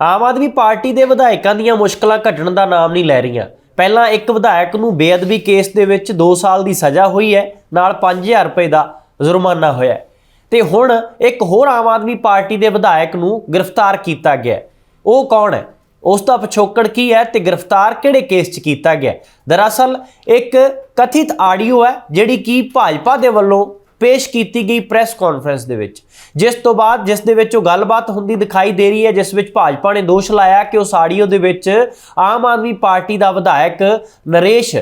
ਆਮ Aadmi party ਦੇ ਵਿਧਾਇਕਾਂ ਦੀਆਂ ਮੁਸ਼ਕਲਾਂ ਘਟਣ ਦਾ ਨਾਮ ਨਹੀਂ ਲੈ ਰਹੀਆਂ। ਪਹਿਲਾਂ ਇੱਕ ਵਿਧਾਇਕ ਨੂੰ ਬੇਅਦਬੀ ਕੇਸ ਦੇ ਵਿੱਚ 2 ਸਾਲ ਦੀ ਸਜ਼ਾ ਹੋਈ ਹੈ, ਨਾਲ 5000 ਰੁਪਏ ਦਾ ਜੁਰਮਾਨਾ ਹੋਇਆ ਹੈ। ਤੇ ਹੁਣ ਇੱਕ ਹੋਰ ਆਮ ਆਦਮੀ ਪਾਰਟੀ ਦੇ ਵਿਧਾਇਕ ਨੂੰ ਗ੍ਰਿਫਤਾਰ ਕੀਤਾ ਗਿਆ ਉਹ ਕੌਣ ਹੈ? ਉਸ ਦਾ ਪਿਛੋਕੜ ਕੀ ਹੈ ਤੇ ਗ੍ਰਿਫਤਾਰ ਕਿਹੜੇ ਕੇਸ 'ਚ ਕੀਤਾ ਗਿਆ ਦਰਅਸਲ ਇੱਕ ਕਥਿਤ ਆਡੀਓ ਹੈ, ਜਿਹੜੀ ਕਿ ਭਾਜਪਾ ਦੇ ਵੱਲੋਂ ਪੇਸ਼ ਕੀਤੀ ਗਈ ਪ੍ਰੈਸ ਕਾਨਫਰੰਸ ਦੇ ਵਿੱਚ। ਜਿਸ ਤੋਂ ਬਾਅਦ ਜਿਸ ਦੇ ਵਿੱਚ ਉਹ ਗੱਲਬਾਤ ਹੁੰਦੀ ਦਿਖਾਈ ਦੇ ਰਹੀ ਹੈ, ਜਿਸ ਵਿੱਚ ਭਾਜਪਾ ਨੇ ਦੋਸ਼ ਲਾਇਆ ਕਿ ਉਸ ਆਡੀਓ ਦੇ ਵਿੱਚ ਆਮ ਆਦਮੀ ਪਾਰਟੀ ਦਾ ਵਿਧਾਇਕ ਨਰੇਸ਼,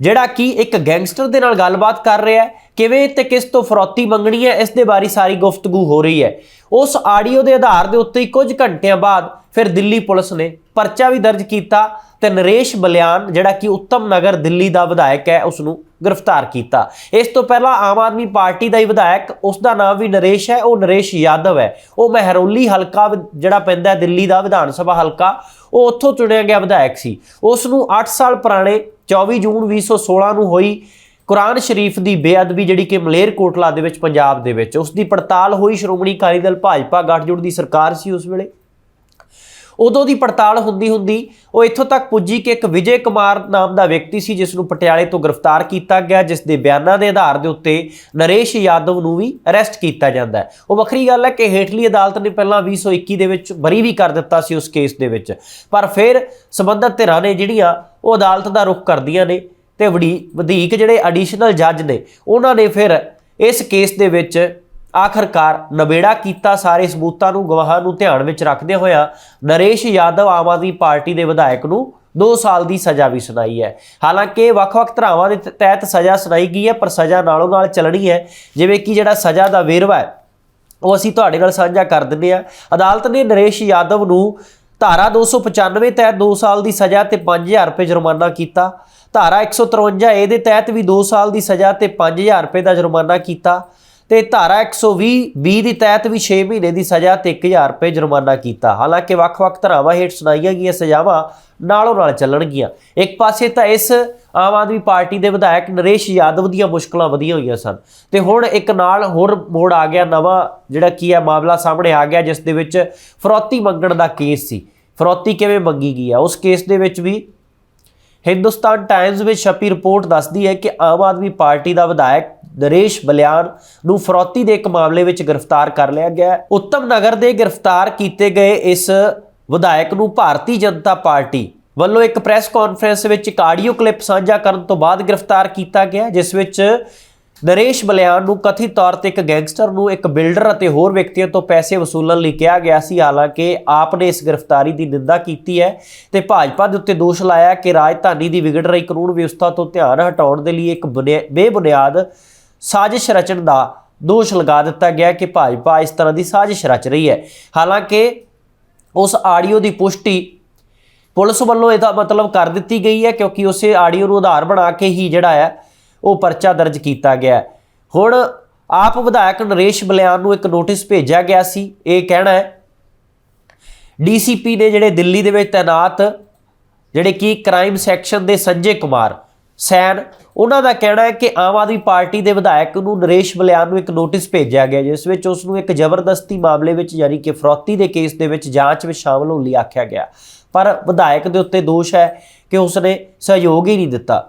ਜਿਹੜਾ ਕਿ ਇੱਕ ਗੈਂਗਸਟਰ ਦੇ ਨਾਲ ਗੱਲਬਾਤ ਕਰ ਰਿਹਾ ਹੈ, ਕਿਵੇਂ ਤੇ ਕਿਸ ਤੋਂ ਫਰੋਤੀ ਮੰਗਣੀ ਹੈ, ਇਸ ਦੇ ਬਾਰੇ ਸਾਰੀ ਗੁਫ਼ਤਗੂ ਹੋ ਰਹੀ ਹੈ। ਉਸ ਆਡੀਓ ਦੇ ਆਧਾਰ ਦੇ ਉੱਤੇ ਹੀ ਕੁਝ ਘੰਟਿਆਂ ਬਾਅਦ ਫਿਰ ਦਿੱਲੀ ਪੁਲਿਸ ਨੇ ਪਰਚਾ ਵੀ ਦਰਜ ਕੀਤਾ ਤੇ ਨਰੇਸ਼ ਬਲਿਆਨ, ਜਿਹੜਾ ਕਿ ਉੱਤਮ ਨਗਰ ਦਿੱਲੀ ਦਾ ਵਿਧਾਇਕ ਹੈ ਉਸ ਨੂੰ ਗ੍ਰਿਫਤਾਰ ਕੀਤਾ। ਇਸ ਤੋਂ ਪਹਿਲਾਂ ਆਮ ਆਦਮੀ ਪਾਰਟੀ ਦਾ ਹੀ ਵਿਧਾਇਕ, ਉਸ ਦਾ ਨਾਮ ਵੀ ਨਰੇਸ਼ ਹੈ, ਉਹ ਨਰੇਸ਼ ਯਾਦਵ ਹੈ। ਉਹ ਮਹਿਰੋਲੀ ਹਲਕਾ ਜਿਹੜਾ ਪੈਂਦਾ ਦਿੱਲੀ ਦਾ, ਵਿਧਾਨ ਸਭਾ ਹਲਕਾ, ਉਹ ਉੱਥੋਂ ਚੁਣਿਆ ਗਿਆ ਵਿਧਾਇਕ ਸੀ। ਉਸ ਨੂੰ 8 ਸਾਲ ਪੁਰਾਣੇ 24 ਜੂਨ 2016 ਨੂੰ ਹੋਈ ਕੁਰਾਨ ਸ਼ਰੀਫ ਦੀ ਬੇਅਦਬੀ, ਜਿਹੜੀ ਕਿ ਮਲੇਰਕੋਟਲਾ ਦੇ ਵਿੱਚ, ਪੰਜਾਬ ਦੇ ਵਿੱਚ, ਉਸ ਦੀ ਪੜਤਾਲ ਹੋਈ ਸ਼੍ਰੋਮਣੀ ਅਕਾਲੀ ਦਲ ਭਾਜਪਾ ਗੱਠਜੋੜ ਦੀ ਸਰਕਾਰ ਸੀ ਉਸ ਵੇਲੇ। ਉਦੋਂ ਦੀ ਪੜਤਾਲ ਹੁੰਦੀ ਹੁੰਦੀ ਉਹ ਇੱਥੋਂ ਤੱਕ ਪੁੱਜੀ ਕਿ ਇੱਕ ਵਿਜੇ ਕੁਮਾਰ ਨਾਮ ਦਾ ਵਿਅਕਤੀ ਸੀ ਜਿਸ ਨੂੰ ਪਟਿਆਲੇ ਤੋਂ ਗ੍ਰਿਫਤਾਰ ਕੀਤਾ ਗਿਆ, ਜਿਸ ਦੇ ਬਿਆਨਾਂ ਦੇ ਆਧਾਰ ਦੇ ਉੱਤੇ ਨਰੇਸ਼ ਯਾਦਵ ਨੂੰ ਵੀ ਅਰੈਸਟ ਕੀਤਾ ਜਾਂਦਾ ਹੈ। ਉਹ ਵੱਖਰੀ ਗੱਲ ਹੈ ਕਿ ਹੇਠਲੀ ਅਦਾਲਤ ਨੇ ਪਹਿਲਾਂ 2021 ਦੇ ਵਿੱਚ ਬਰੀ ਵੀ ਕਰ ਦਿੱਤਾ ਸੀ ਉਸ ਕੇਸ ਦੇ ਵਿੱਚ। ਪਰ ਫਿਰ ਸਬੰਧਤ ਧਿਰਾਂ ਨੇ ਜਿਹੜੀਆਂ ਉਹ ਅਦਾਲਤ ਦਾ ਰੁਖ ਕਰਦੀਆਂ ਨੇ ਤੇ ਵੜੀ ਵਧੀਕ ਜਿਹੜੇ ਐਡੀਸ਼ਨਲ ਜੱਜ ਨੇ, ਉਹਨਾਂ ਨੇ ਫਿਰ ਇਸ ਕੇਸ ਦੇ ਵਿੱਚ ਆਖਰਕਾਰ ਨਵੇੜਾ ਕੀਤਾ ਸਾਰੇ ਸਬੂਤਾਂ ਨੂੰ, ਗਵਾਹਾਂ ਨੂੰ ਧਿਆਨ ਵਿੱਚ ਰੱਖਦੇ ਹੋਇਆ ਨਰੇਸ਼ ਯਾਦਵ ਆਮ ਆਦਮੀ ਪਾਰਟੀ ਦੇ ਵਿਧਾਇਕ ਨੂੰ 2 ਸਾਲ ਦੀ ਸਜ਼ਾ ਵੀ ਸੁਣਾਈ ਹੈ। ਹਾਲਾਂਕਿ ਵੱਖ-ਵੱਖ ਧਰਾਵਾਂ ਦੇ ਤ- ਤਹਿਤ ਸਜ਼ਾ ਸੁਣਾਈ ਗਈ ਹੈ, ਪਰ ਸਜ਼ਾ ਨਾਲੋਂ ਨਾਲ ਚੱਲਣੀ ਹੈ। ਜਿਵੇਂ ਕਿ ਜਿਹੜਾ ਸਜ਼ਾ ਦਾ ਵੇਰਵਾ ਹੈ, ਉਹ ਅਸੀਂ ਤੁਹਾਡੇ ਨਾਲ ਸਾਂਝਾ ਕਰ ਦਿੰਦੇ ਆ ਅਦਾਲਤ ਨੇ ਨਰੇਸ਼ ਯਾਦਵ ਨੂੰ ਧਾਰਾ 295 ਤਹਿਤ 2 ਸਾਲ ਦੀ ਸਜ਼ਾ ਤੇ 5000 ਰੁਪਏ ਜੁਰਮਾਨਾ ਕੀਤਾ। ਧਾਰਾ 153 ਏ ਦੇ ਤਹਿਤ ਵੀ 2 ਸਾਲ ਦੀ ਸਜ਼ਾ ਤੇ 5000 ਰੁਪਏ ਦਾ ਜੁਰਮਾਨਾ ਕੀਤਾ। ਤੇ ਧਾਰਾ 120 ਬੀ ਦੇ ਤਹਿਤ ਵੀ 6 ਮਹੀਨੇ ਦੀ ਸਜ਼ਾ ਤੇ 1000 ਰੁਪਏ ਜੁਰਮਾਨਾ ਕੀਤਾ। ਹਾਲਾਂਕਿ ਵੱਖ-ਵੱਖ ਧਾਰਾਵਾਂ ਹੇਠ ਸੁਣਾਈਆਂ ਗਈਆਂ ਸਜ਼ਾਵਾਂ ਨਾਲੋਂ ਨਾਲ ਚੱਲਣਗੀਆਂ। ਇੱਕ ਪਾਸੇ ਤਾਂ ਇਸ ਆਮ ਆਦਮੀ ਪਾਰਟੀ ਦੇ ਵਿਧਾਇਕ ਨਰੇਸ਼ ਯਾਦਵ ਦੀਆਂ ਮੁਸ਼ਕਲਾਂ ਵਧੀਆਂ ਹੋਈਆਂ ਸਨ। ਤੇ ਹੁਣ ਇੱਕ ਨਾਲ ਹੋਰ ਮੋੜ ਆ ਗਿਆ ਨਵਾਂ, ਜਿਹੜਾ ਕੀ ਹੈ ਮਾਮਲਾ ਸਾਹਮਣੇ ਆ ਗਿਆ, ਜਿਸ ਦੇ ਵਿੱਚ ਫਰੋਤੀ ਮੰਗਣ ਦਾ ਕੇਸ ਸੀ। ਫਰੌਤੀ ਕਿਵੇਂ ਮੰਗੀ ਗਈ ਆ? ਉਸ ਕੇਸ ਦੇ ਵਿੱਚ ਵੀ ਹਿੰਦੁਸਤਾਨ ਟਾਈਮਜ਼ ਵਿੱਚ ਛਪੀ ਰਿਪੋਰਟ ਦੱਸਦੀ ਹੈ ਕਿ ਆਮ ਆਦਮੀ ਪਾਰਟੀ ਦਾ ਵਿਧਾਇਕ ਨਰੇਸ਼ ਬਲਿਆਨ ਨੂੰ ਫਰੌਤੀ ਦੇ ਇੱਕ ਮਾਮਲੇ ਵਿੱਚ ਗ੍ਰਿਫਤਾਰ ਕਰ ਲਿਆ ਗਿਆ ਹੈ। ਉੱਤਮ ਨਗਰ ਦੇ ਗ੍ਰਿਫਤਾਰ ਕੀਤੇ ਗਏ ਇਸ ਵਿਧਾਇਕ ਨੂੰ ਭਾਰਤੀ ਜਨਤਾ ਪਾਰਟੀ ਵੱਲੋਂ ਇੱਕ ਪ੍ਰੈਸ ਕਾਨਫਰੰਸ ਵਿੱਚ ਇੱਕ ਆਡੀਓ ਕਲਿੱਪ ਸਾਂਝਾ ਕਰਨ ਤੋਂ ਬਾਅਦ ਗ੍ਰਿਫਤਾਰ ਕੀਤਾ ਗਿਆ ਜਿਸ ਵਿੱਚ ਨਰੇਸ਼ ਬਲਿਆਨ ਨੂੰ ਕਥਿਤ ਤੌਰ ਤੇ ਇੱਕ ਗੈਂਗਸਟਰ ਨੂੰ ਇੱਕ ਬਿਲਡਰ ਅਤੇ ਹੋਰ ਵਿਅਕਤੀਆਂ ਤੋਂ ਪੈਸੇ ਵਸੂਲਣ ਲਈ ਕਿਹਾ ਗਿਆ ਸੀ। ਹਾਲਾਂਕਿ ਆਪ ਨੇ ਇਸ ਗ੍ਰਿਫਤਾਰੀ ਦੀ ਨਿੰਦਾ ਕੀਤੀ ਹੈ ਤੇ ਭਾਜਪਾ ਦੇ ਉੱਤੇ ਦੋਸ਼ ਲਾਇਆ ਕਿ ਰਾਜਧਾਨੀ ਦੀ ਵਿਗੜ ਰਹੀ ਕਾਨੂੰਨ ਵਿਵਸਥਾ ਤੋਂ ਧਿਆਨ ਹਟਾਉਣ ਦੇ ਲਈ ਇੱਕ ਬੁਨਿਆ- ਬੇਬੁਨਿਆਦ ਸਾਜ਼ਿਸ਼ ਰਚਣ ਦਾ ਦੋਸ਼ ਲਗਾ ਦਿੱਤਾ ਗਿਆ ਕਿ ਭਾਜਪਾ ਇਸ ਤਰ੍ਹਾਂ ਦੀ ਸਾਜ਼ਿਸ਼ ਰਚ ਰਹੀ ਹੈ। ਹਾਲਾਂਕਿ ਉਸ ਆਡੀਓ ਦੀ ਪੁਸ਼ਟੀ ਪੁਲਿਸ ਵੱਲੋਂ ਇਹਦਾ ਮਤਲਬ ਕਰ ਦਿੱਤੀ ਗਈ ਹੈ ਕਿਉਂਕਿ ਉਸੇ ਆਡੀਓ ਨੂੰ ਆਧਾਰ ਬਣਾ ਕੇ ਹੀ ਜਿਹੜਾ ਹੈ ਉਹ ਪਰਚਾ ਦਰਜ ਕੀਤਾ ਗਿਆ ਹੁਣ ਆਪ ਵਿਧਾਇਕ ਨਰੇਸ਼ ਬਲਿਆਨ ਨੂੰ ਇੱਕ ਨੋਟਿਸ ਭੇਜਿਆ ਗਿਆ ਸੀ। ਇਹ ਕਹਿਣਾ ਹੈ, ਡੀਸੀਪੀ ਨੇ ਜਿਹੜੇ ਦਿੱਲੀ ਦੇ ਵਿੱਚ ਤਾਇਨਾਤ ਜਿਹੜੇ ਕਿ ਕ੍ਰਾਈਮ ਸੈਕਸ਼ਨ ਦੇ ਸੰਜੇ ਕੁਮਾਰ ਸੈਨ, ਉਹਨਾਂ ਦਾ ਕਹਿਣਾ ਹੈ ਕਿ ਆਮ ਆਦਮੀ ਪਾਰਟੀ ਦੇ ਵਿਧਾਇਕ ਨੂੰ ਨਰੇਸ਼ ਬਲਿਆਨ ਨੂੰ ਇੱਕ ਨੋਟਿਸ ਭੇਜਿਆ ਗਿਆ, ਜਿਸ ਵਿੱਚ ਉਸ ਨੂੰ ਇੱਕ ਜ਼ਬਰਦਸਤੀ ਮਾਮਲੇ ਵਿੱਚ ਯਾਨੀ ਕਿ ਫਰੌਤੀ ਦੇ ਕੇਸ ਦੇ ਵਿੱਚ ਜਾਂਚ ਵਿੱਚ ਸ਼ਾਮਲ ਹੋਣ ਲਈ ਆਖਿਆ ਗਿਆ। ਪਰ ਵਿਧਾਇਕ ਦੇ ਉੱਤੇ ਦੋਸ਼ ਹੈ ਕਿ ਉਸਨੇ ਸਹਿਯੋਗ ਹੀ ਨਹੀਂ ਦਿੱਤਾ।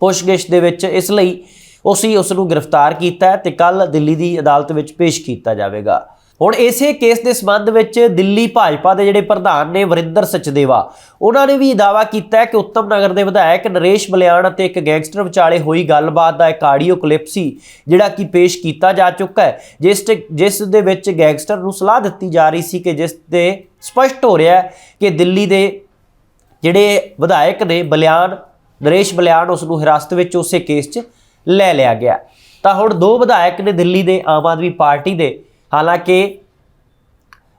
ਪੁੱਛਗਿੱਛ ਦੇ ਵਿੱਚ ਇਸ ਲਈ ਉਸੀ ਉਸ ਨੂੰ ਗ੍ਰਿਫਤਾਰ ਕੀਤਾ ਹੈ ਤੇ ਕੱਲ ਦਿੱਲੀ ਦੀ ਅਦਾਲਤ ਵਿੱਚ ਪੇਸ਼ ਕੀਤਾ ਜਾਵੇਗਾ। ਹੁਣ ਇਸੇ ਕੇਸ ਦੇ ਸੰਬੰਧ ਵਿੱਚ ਦਿੱਲੀ ਭਾਜਪਾ ਦੇ ਜਿਹੜੇ ਪ੍ਰਧਾਨ ਨੇ ਵਰਿੰਦਰ ਸਚਦੇਵਾ, ਉਹਨਾਂ ਨੇ ਵੀ ਦਾਅਵਾ ਕੀਤਾ ਹੈ ਕਿ ਉੱਤਮ ਨਗਰ ਦੇ ਵਿਧਾਇਕ ਨਰੇਸ਼ ਬਲਿਆਣ ਅਤੇ ਇੱਕ ਗੈਂਗਸਟਰ ਵਿਚਾਲੇ ਹੋਈ ਗੱਲਬਾਤ ਦਾ ਇੱਕ ਆਡੀਓ ਕਲਿੱਪ ਸੀ ਜਿਹੜਾ ਕਿ ਪੇਸ਼ ਕੀਤਾ ਜਾ ਚੁੱਕਾ ਹੈ, ਜਿਸ ਤੇ, ਜਿਸ ਦੇ ਵਿੱਚ ਗੈਂਗਸਟਰ ਨੂੰ ਸਲਾਹ ਦਿੱਤੀ ਜਾ ਰਹੀ ਸੀ ਕਿ ਜਿਸ ਤੇ ਸਪਸ਼ਟ ਹੋ ਰਿਹਾ ਹੈ ਕਿ ਦਿੱਲੀ ਦੇ ਜਿਹੜੇ ਵਿਧਾਇਕ ਨੇ ਬਲਿਆਨ ਨਰੇਸ਼ ਬਲਿਆਨ ਉਸ ਨੂੰ ਹਿਰਾਸਤ ਵਿੱਚ ਉਸੇ ਕੇਸ 'ਚ ਲੈ ਲਿਆ ਗਿਆ ਤਾਂ ਹੁਣ ਦੋ ਵਿਧਾਇਕ ਨੇ ਦਿੱਲੀ ਦੇ ਆਮ ਆਦਮੀ ਪਾਰਟੀ ਦੇ ਹਾਲਾਂਕਿ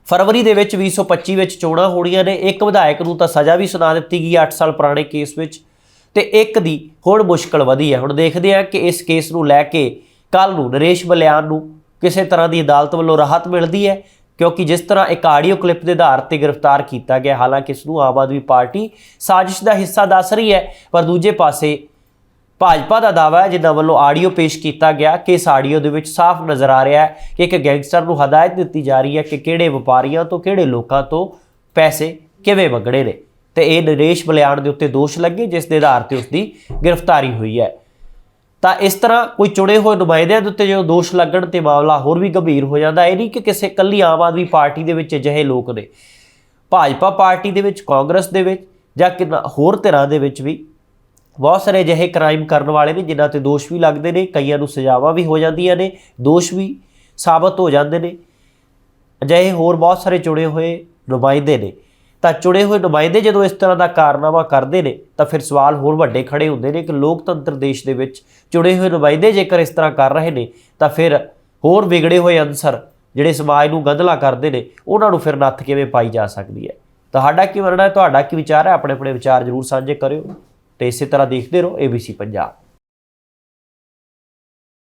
ਫਰਵਰੀ ਦੇ ਵਿੱਚ 2025 ਵਿੱਚ ਚੋਣਾਂ ਹੋਣੀਆਂ ਨੇ। ਇੱਕ ਵਿਧਾਇਕ ਨੂੰ ਤਾਂ ਸਜ਼ਾ ਵੀ ਸੁਣਾ ਦਿੱਤੀ ਗਈ 8 ਸਾਲ ਪੁਰਾਣੇ ਕੇਸ ਵਿੱਚ ਤੇ ਇੱਕ ਦੀ ਹੁਣ ਮੁਸ਼ਕਲ ਵਧੀ ਹੈ। ਹੁਣ ਦੇਖਦੇ ਹਾਂ ਕਿ ਇਸ ਕੇਸ ਨੂੰ ਲੈ ਕੇ ਕੱਲ ਨੂੰ ਨਰੇਸ਼ ਬਲਿਆਨ ਨੂੰ ਕਿਸੇ ਤਰ੍ਹਾਂ ਦੀ ਅਦਾਲਤ ਵੱਲੋਂ ਰਾਹਤ ਮਿਲਦੀ ਹੈ ਕਿਉਂਕਿ ਜਿਸ ਤਰ੍ਹਾਂ ਇੱਕ ਆਡੀਓ ਕਲਿੱਪ ਦੇ ਆਧਾਰ ਤੇ ਗ੍ਰਿਫਤਾਰ ਕੀਤਾ ਗਿਆ, ਹਾਲਾਂਕਿ ਇਸ ਨੂੰ ਆਮ ਆਦਮੀ ਪਾਰਟੀ ਸਾਜ਼ਿਸ਼ ਦਾ ਹਿੱਸਾ ਦੱਸ ਰਹੀ ਹੈ, ਪਰ ਦੂਜੇ ਪਾਸੇ ਭਾਜਪਾ ਦਾ ਦਾਅਵਾ ਹੈ, ਜਿਨ੍ਹਾਂ ਵੱਲੋਂ ਆਡੀਓ ਪੇਸ਼ ਕੀਤਾ ਗਿਆ ਕਿ ਇਸ ਆਡੀਓ ਦੇ ਵਿੱਚ ਸਾਫ਼ ਨਜ਼ਰ ਆ ਰਿਹਾ ਹੈ ਕਿ ਇੱਕ ਗੈਂਗਸਟਰ ਨੂੰ ਹਦਾਇਤ ਦਿੱਤੀ ਜਾ ਰਹੀ ਹੈ ਕਿ ਕਿਹੜੇ ਵਪਾਰੀਆਂ ਤੋਂ, ਕਿਹੜੇ ਲੋਕਾਂ ਤੋਂ ਪੈਸੇ ਕਿਵੇਂ ਮੰਗਣੇ ਨੇ। ਤੇ ਇਹ ਨਰੇਸ਼ ਬਲਿਆਣ ਦੇ ਉੱਤੇ ਦੋਸ਼ ਲੱਗੇ, ਜਿਸ ਦੇ ਆਧਾਰ ਤੇ ਉਸ ਦੀ ਗ੍ਰਿਫਤਾਰੀ ਹੋਈ ਹੈ। ਤਾਂ ਇਸ ਤਰ੍ਹਾਂ ਕੋਈ ਚੁਣੇ ਹੋਏ ਨੁਮਾਇੰਦਿਆਂ ਦੇ ਉੱਤੇ ਜਦੋਂ ਦੋਸ਼ ਲੱਗਣ ਤੇ ਮਾਮਲਾ ਹੋਰ ਵੀ ਗੰਭੀਰ ਹੋ ਜਾਂਦਾ, ਇਹ ਨਹੀਂ ਕਿ ਕਿਸੇ ਕੱਲੀ ਆਮ ਆਦਮੀ ਪਾਰਟੀ ਦੇ ਵਿੱਚ ਅਜਿਹੇ ਲੋਕ ਨੇ। ਭਾਜਪਾ ਪਾਰਟੀ ਦੇ ਵਿੱਚ, ਕਾਂਗਰਸ ਦੇ ਵਿੱਚ ਜਾਂ ਕਿੰਨਾ ਹੋਰ ਧਿਰਾਂ ਦੇ ਵਿੱਚ ਵੀ ਬਹੁਤ ਸਾਰੇ ਅਜਿਹੇ ਕ੍ਰਾਈਮ ਕਰਨ ਵਾਲੇ ਨੇ ਜਿਨ੍ਹਾਂ ਤੇ ਦੋਸ਼ ਵੀ ਲੱਗਦੇ ਨੇ, ਕਈਆਂ ਨੂੰ ਸਜ਼ਾਵਾਂ ਵੀ ਹੋ ਜਾਂਦੀਆਂ ਨੇ, ਦੋਸ਼ ਵੀ ਸਾਬਤ ਹੋ ਜਾਂਦੇ ਨੇ। ਅਜਿਹੇ ਹੋਰ ਬਹੁਤ ਸਾਰੇ ਚੁਣੇ ਹੋਏ ਨੁਮਾਇੰਦੇ ਨੇ। ਤਾਂ ਚੁਣੇ ਹੋਏ ਨੁਮਾਇੰਦੇ ਜਦੋਂ ਇਸ ਤਰ੍ਹਾਂ ਦਾ ਕਾਰਨਾਮਾ ਕਰਦੇ ਨੇ, ਤਾਂ ਫਿਰ ਸਵਾਲ ਹੋਰ ਵੱਡੇ ਖੜੇ ਹੁੰਦੇ ਨੇ ਕਿ ਲੋਕਤੰਤਰ ਦੇਸ਼ ਦੇ ਵਿੱਚ ਚੁਣੇ ਹੋਏ ਨੁਮਾਇੰਦੇ ਜੇਕਰ ਇਸ ਤਰ੍ਹਾਂ ਕਰ ਰਹੇ ਨੇ, ਤਾਂ ਫਿਰ ਹੋਰ ਵਿਗੜੇ ਹੋਏ ਅਨਸਰ ਜਿਹੜੇ ਸਮਾਜ ਨੂੰ ਗੰਧਲਾ ਕਰਦੇ ਨੇ, ਉਹਨਾਂ ਨੂੰ ਫਿਰ ਨੱਥ ਕਿਵੇਂ ਪਾਈ ਜਾ ਸਕਦੀ ਹੈ? ਤੁਹਾਡਾ ਕੀ ਮੰਨਣਾ ਹੈ? ਤੁਹਾਡਾ ਕੀ ਵਿਚਾਰ ਹੈ? ਆਪਣੇ ਆਪਣੇ ਵਿਚਾਰ ਜ਼ਰੂਰ ਸਾਂਝੇ ਕਰਿਓ। ਤੇ ਇਸੇ ਤਰ੍ਹਾਂ ਦੇਖਦੇ ਰਹੋ ABC ਪੰਜਾਬ।